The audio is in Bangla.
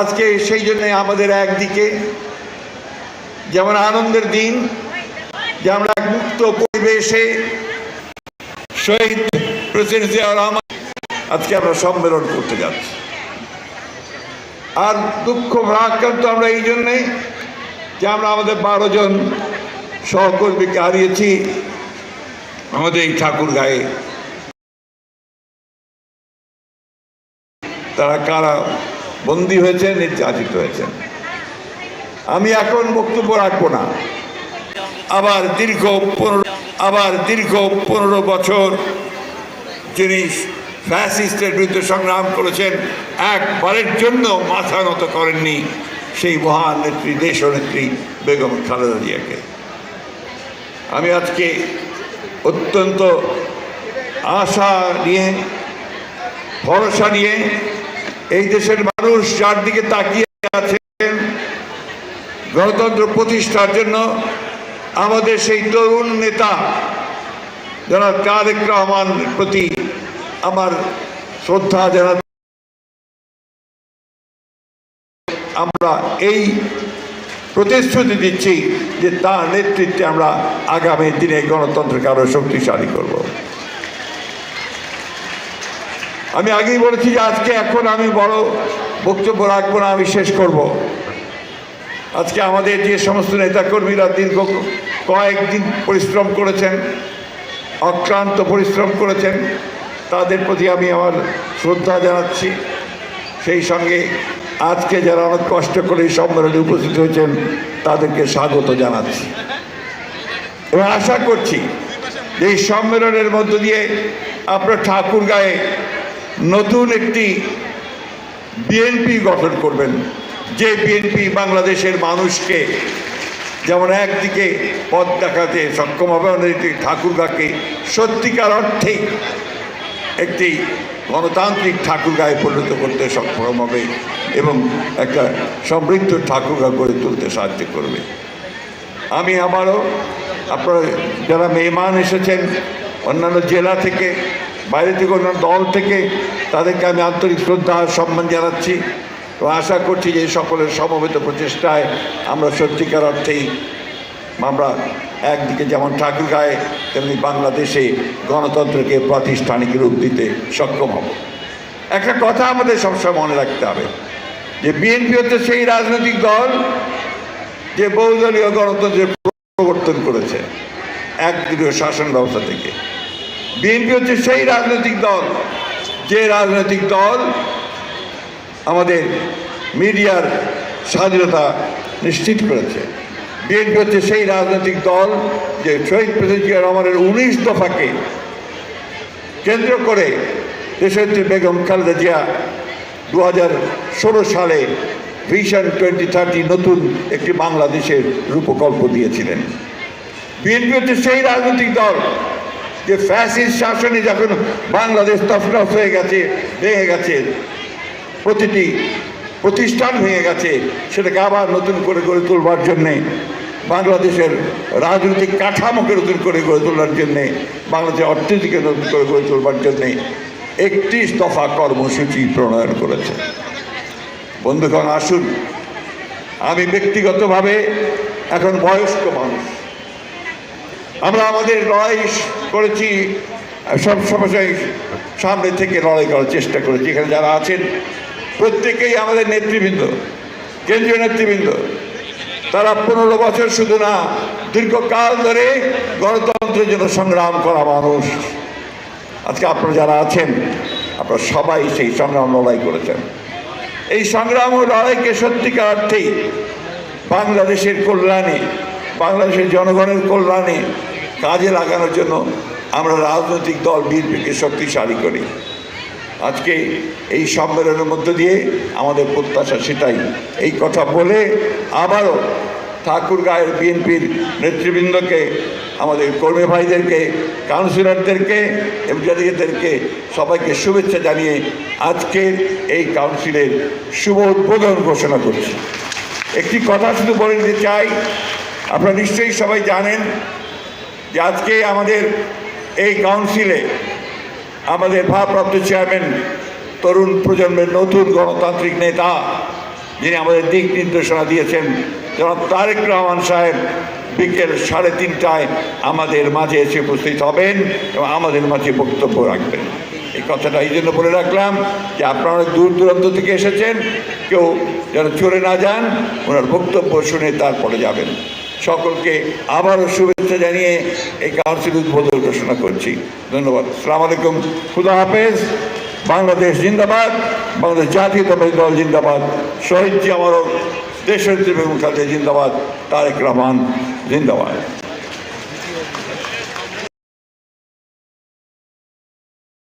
আজকে সেই জন্য আমাদের একদিকে যেমন আনন্দের দিন, যে আমরা এক মুক্ত পরিবেশে শহীদ প্রেসিডেন্ট জিয়াউর রহমান, আজকে আমরা সম্মেলন করতে যাচ্ছি। আর দুঃখ ভারাক্রান্ত আমরা এই জন্যে যে আমরা আমাদের বারো জন সহকর্মীকে হারিয়েছি আমাদের এই ঠাকুর গায়ে। তারা কারা বন্দী হয়েছেন নির্যাতিত হয়েছেন আমি এখন বক্তব্য রাখব না। আবার দীর্ঘ পনেরো, আবার দীর্ঘ পনেরো বছর যিনি ফ্যাসিস্টের বিরুদ্ধে সংগ্রাম করেছেন, একবারের জন্য মাথা নত করেননি সেই মহান নেত্রী, দেশনেত্রী বেগম খালেদা জিয়াকে। আমি আজকে অত্যন্ত আশা নিয়ে, ভরসা নিয়ে এই দেশের মানুষ যার দিকে তাকিয়ে আছেন। গণতন্ত্র প্রতিষ্ঠার জন্য আমাদের সেই তরুণ নেতা যারা তারেক রহমান প্রতি আমার শ্রদ্ধা জানা আমরা এই প্রতিশ্রুতি দিচ্ছি যে তার নেতৃত্বে আমরা আগামী দিনে গণতন্ত্রকে আরও শক্তিশালী করব। আমি আগেই বলেছি যে আজকে এখন আমি বড় বক্তব্য রাখব না, আমি শেষ করব। আজকে আমাদের যে সমস্ত নেতাকর্মীরা দীর্ঘ কয়েকদিন পরিশ্রম করেছেন, অক্লান্ত পরিশ্রম করেছেন, তাদের প্রতি আমি আমার শ্রদ্ধা জানাচ্ছি। সেই সঙ্গে আজকে যারা অনেক কষ্ট করে এই সম্মেলনে উপস্থিত হয়েছেন, তাদেরকে স্বাগত জানাচ্ছি। এবং আশা করছি যে এই সম্মেলনের মধ্য দিয়ে আপনার ঠাকুর গায়ে নতুন একটি বিএনপি গঠন করবেন। যে বিএনপি বাংলাদেশের মানুষকে যেমন একদিকে পথ দেখাতে সক্ষম হবে, অন্যদিকে ঠাকুরগাকে সত্যিকার অর্থেই একটি গণতান্ত্রিক ঠাকুরগায় পরিণত করতে সক্ষম হবে এবং একটা সমৃদ্ধ ঠাকুরগা গড়ে তুলতে সাহায্য করবে। আমি আবারও আপনারা যারা মেহমান এসেছেন, অন্যান্য জেলা থেকে বাইরে থেকে অন্যান্য দল থেকে তাদেরকে আমি আন্তরিক শ্রদ্ধা সম্মান জানাচ্ছি এবং আশা করছি যে সকলের সমবেত প্রচেষ্টায় আমরা সত্যিকার অর্থেই আমরা একদিকে যেমন ঠাকুর গায়ে, তেমনি বাংলাদেশে গণতন্ত্রকে প্রাতিষ্ঠানিক রূপ দিতে সক্ষম হব। একটা কথা আমাদের সবসময় মনে রাখতে হবে যে বিএনপি হচ্ছে সেই রাজনৈতিক দল যে বহুদলীয় গণতন্ত্রের প্রবর্তন করেছে একদলীয় শাসন ব্যবস্থা থেকে। বিএনপি হচ্ছে সেই রাজনৈতিক দল। যে রাজনৈতিক দল আমাদের মিডিয়ার স্বাধীনতা নিশ্চিত করেছে। বিএনপি হচ্ছে সেই রাজনৈতিক দল যে শহীদ প্রেসিডেন্ট রহমানের উনিশ দফাকে কেন্দ্র করে দেশনেত্রী বেগম খালেদা জিয়া দু হাজার ষোলো সালে ভিশন টোয়েন্টি থার্টি নতুন একটি বাংলাদেশের রূপকল্প দিয়েছিলেন। বিএনপি হচ্ছে সেই রাজনৈতিক দল যে ফ্যাসিস্ট শাসনে যখন বাংলাদেশ তফরফ হয়ে গেছে, ভেঙে গেছে, প্রতিটি প্রতিষ্ঠান ভেঙে গেছে, সেটাকে আবার নতুন করে গড়ে তোলবার জন্যে, বাংলাদেশের রাজনৈতিক কাঠামোকে নতুন করে গড়ে তোলার জন্যে, বাংলাদেশের অর্থনীতিকে নতুন করে গড়ে তোলবার জন্যে একত্রিশ দফা কর্মসূচি প্রণয়ন করেছে। বন্ধুগণ, আসুন, আমি ব্যক্তিগতভাবে এখন বয়স্ক মানুষ। আমরা আমাদের লড়াই করেছি, সব সমস্যায় সামনে থেকে লড়াই করার চেষ্টা করেছি। এখানে যারা আছেন, প্রত্যেকেই আমাদের নেতৃবৃন্দ, কেন্দ্রীয় নেতৃবৃন্দ। তারা পনেরো বছর শুধু না, দীর্ঘকাল ধরে গণতন্ত্রের জন্য সংগ্রাম করা মানুষ। আজকে আপনারা যারা আছেন, আপনারা সবাই সেই সংগ্রাম লড়াই করেছেন। এই সংগ্রাম ও লড়াইকে সত্যিকার অর্থেই বাংলাদেশের কল্যাণে বাংলাদেশের জনগণের কল্যাণে কাজে লাগানোর জন্য আমরা রাজনৈতিক দল বিএনপিকে শক্তিশালী করি। আজকে এই সম্মেলনের মধ্য দিয়ে আমাদের প্রত্যাশা সেটাই। এই কথা বলে আবারও ঠাকুর গায়ের বিএনপির নেতৃবৃন্দকে, আমাদের কর্মী ভাইদেরকে, কাউন্সিলরদেরকে এমপিদেরকে সবাইকে শুভেচ্ছা জানিয়ে আজকের এই কাউন্সিলের শুভ উদ্বোধন ঘোষণা করছি। একটি কথা শুধু বলে দিতে চাই আপনারা নিশ্চয়ই সবাই জানেন যে আজকে আমাদের এই কাউন্সিলে আমাদের ভারপ্রাপ্ত চেয়ারম্যান তরুণ প্রজন্মের নতুন গণতান্ত্রিক নেতা, যিনি আমাদের দিক নির্দেশনা দিয়েছেন, জনাব তারেক রহমান সাহেব বিকেল সাড়ে তিনটায় আমাদের মাঝে এসে উপস্থিত হবেন এবং আমাদের মাঝে বক্তব্য রাখবেন। এই কথাটা এই জন্য বলে রাখলাম যে আপনারা অনেক দূর দূরান্ত থেকে এসেছেন, কেউ যেন চলে না যান, ওনার বক্তব্য শুনে তারপরে যাবেন। সকলকে আবারও শুভেচ্ছা জানিয়ে এই কাউন্সিল উদ্বোধন ঘোষণা করছি। ধন্যবাদ। সালাম আলাইকুম। খুদা হাফেজ। বাংলাদেশ জিন্দাবাদ। বাংলাদেশ জাতীয়তাবাদী দল জিন্দাবাদ। শহীদ জি আমারও দেশের বেগম খালেদা জিন্দাবাদ। তারেক রহমান জিন্দাবাদ।